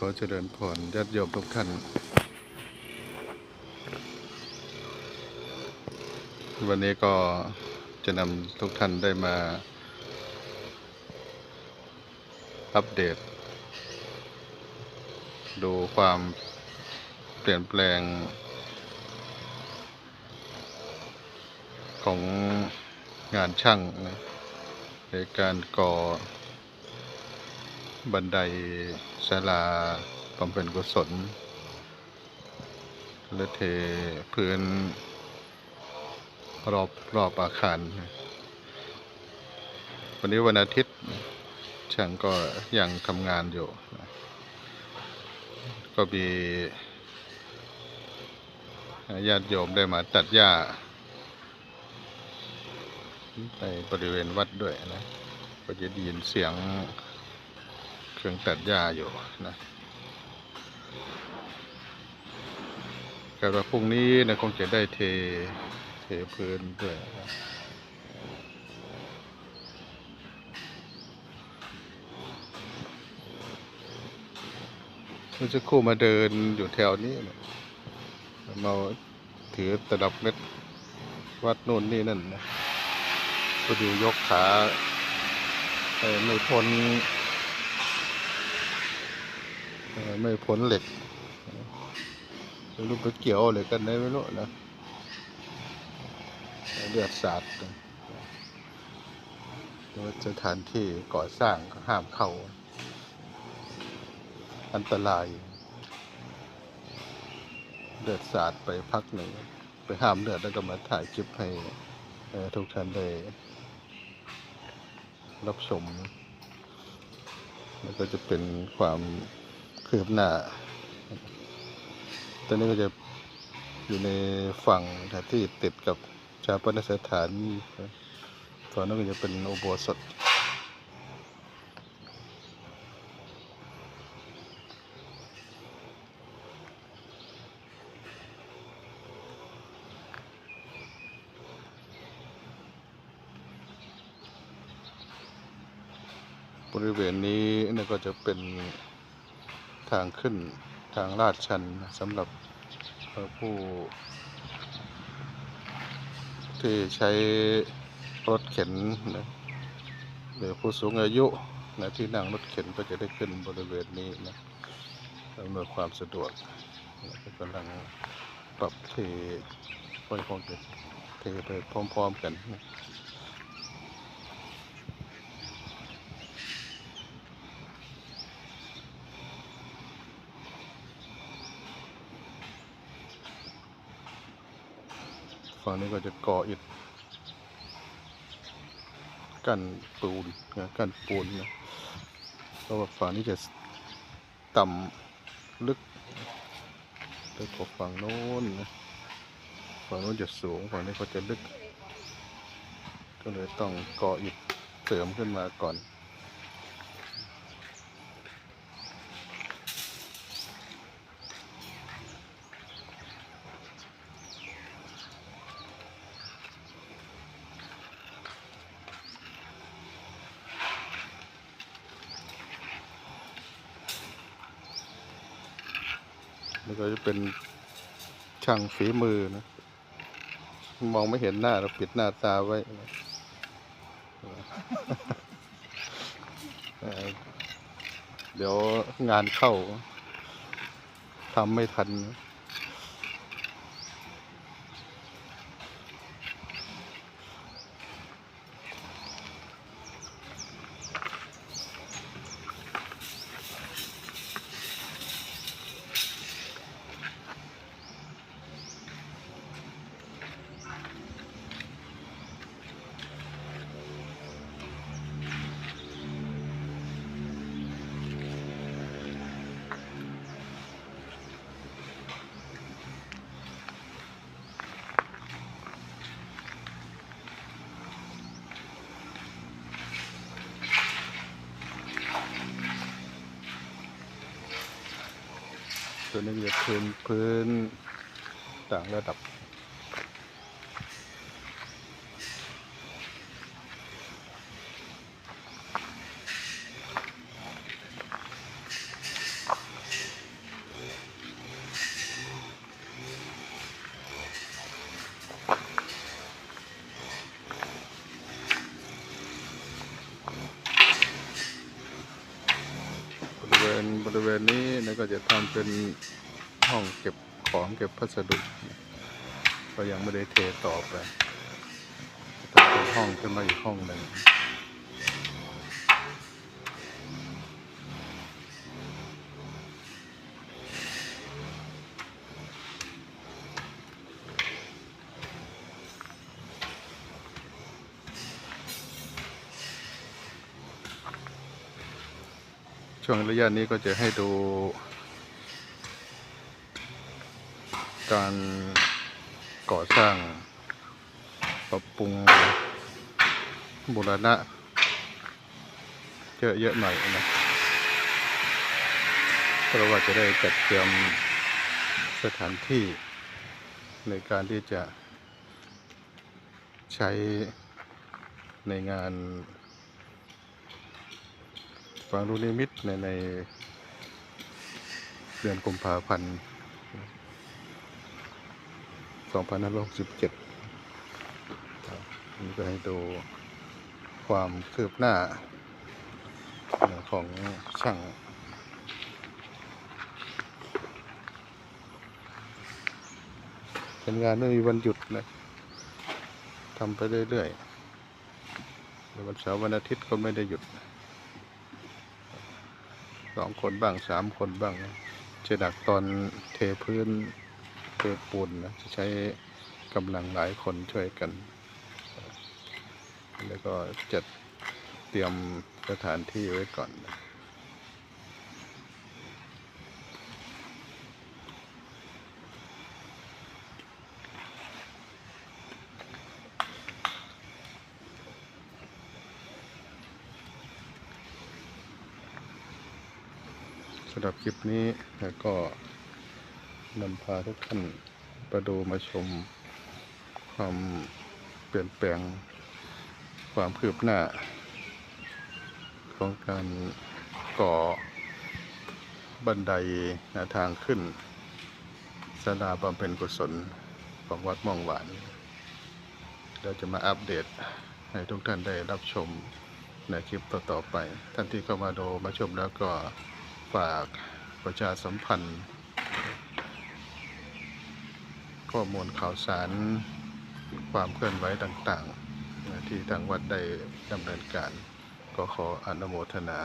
ขอเจริญพรญาติโยมทุกท่าน วันนี้ก็จะนำทุกท่านได้มา อัปเดต ดูความเปลี่ยนแปลง ของงานช่างนะในการก่อ บันไดศาลาบำเพ็ญกุศลและเทพื้นรอบรอบอาคาร วันนี้วันอาทิตย์ช่างก็ยังทำงานอยู่ ก็มีญาติโยมได้มาตัดหญ้าในบริเวณวัดด้วยนะ ก็จะได้ยินเสียง รื่องตัดหญ้าอยู่นะแต่ว่าพรุ่งนี้นะคงจะได้เทเทพื้นด้วยนะเมื่อสักครู่มาเดินอยู่แถวนี้นะมาถือตลับเม็ดวัดโน่นนี่นั่นนะก็ดูยกขาไม่พ้น ไม่พ้นเหล็กไม่รู้ไปเกี่ยวอะไรกันได้ไม่รู้นะเลือดสาดกันแต่ว่าสถานที่ก่อสร้างก็ห้ามเข้า อันตราย เลือดสาดไปพักหนึ่ง ไปห้ามเลือดแล้วก็มาถ่ายคลิปให้ทุกท่านได้รับชมแล้วก็จะเป็นความ คืบหน้า ตอนนี้ก็จะอยู่ในฝั่งที่ติดกับชาปนสถานฝั่งนั้นก็จะเป็นอุโบสถบริเวณนี้นี่ก็จะเป็น ทางขึ้นทางลาดชันสำหรับผู้ ที่ใช้รถเข็นนะหรือผู้สูงอายุนะที่นั่งรถเข็นก็จะได้ขึ้นบริเวณนี้นะอำนวยความสะดวกนะกำลังปรับเทไว้คงจะเทไปพร้อมๆกันนะ ฝั่งนี้ก็จะก่ออิฐกั้นปูนนะกั้นปูนนะเพราะว่าฝั่งนี้จะต่ำลึกลึกกว่าฝั่งโน้นนะฝั่งโน้นจะสูงฝั่งนี้ก็จะลึก ก็เลยต้องก่ออิฐเสริมขึ้นมาก่อน มันก็จะเป็นช่างฝีมือนะ มองไม่เห็นหน้าเราปิดหน้าตาไว้นะเอ่อเดี๋ยวงานเข้าทำไม่ทัน ตัวนี้จะพื้นพื้นต่างระดับ เป็นบริเวณนี้แล้วก็จะทำเป็นห้องเก็บของเก็บพัสดุ ก็ยังไม่ได้เทต่อไปทำเป็นห้องขึ้นมาอีกห้องหนึ่ง ช่วงระยะนี้ก็จะให้ดู การก่อสร้าง ปรับปรุงบูรณะเยอะๆหน่อยนะเพราะว่าจะได้จัดเตรียมสถานที่ในการที่จะใช้ในงาน ฟังดูนิมิตในในเดือนกุมภาพันธ์2567นี่ก็ให้ดูความคืบหน้าของช่างเป็นงานไม่มีวันหยุดนะทำไปเรื่อยๆวันเสาร์วันอาทิตย์ก็ไม่ได้หยุด สองคนบ้างสามคนบ้างจะดักตอนเทพื้นเทปูนนะจะใช้กำลังหลายคนช่วยกัน แล้วก็จัดเตรียมสถานที่ไว้ก่อนนะำหรับคลิปนี้แล้วก็นำพาทุกท่านมาดูมาชมความเปลี่ยนแปลงความคืบหน้า ของการก่อบันไดนาทางขึ้นศาลาบำเพ็ญกุศลของวัดม่องหวาน เราจะมาอัปเดตให้ทุกท่านได้รับชมในคลิปต่อๆไป ท่านที่เข้ามาดูมาชมแล้วก็ ฝากประชาสัมพันธ์ ข้อมูลข่าวสารความเคลื่อนไหวต่างๆ ที่ทางวัดได้ดำเนินการ ก็ขออนุโมทนา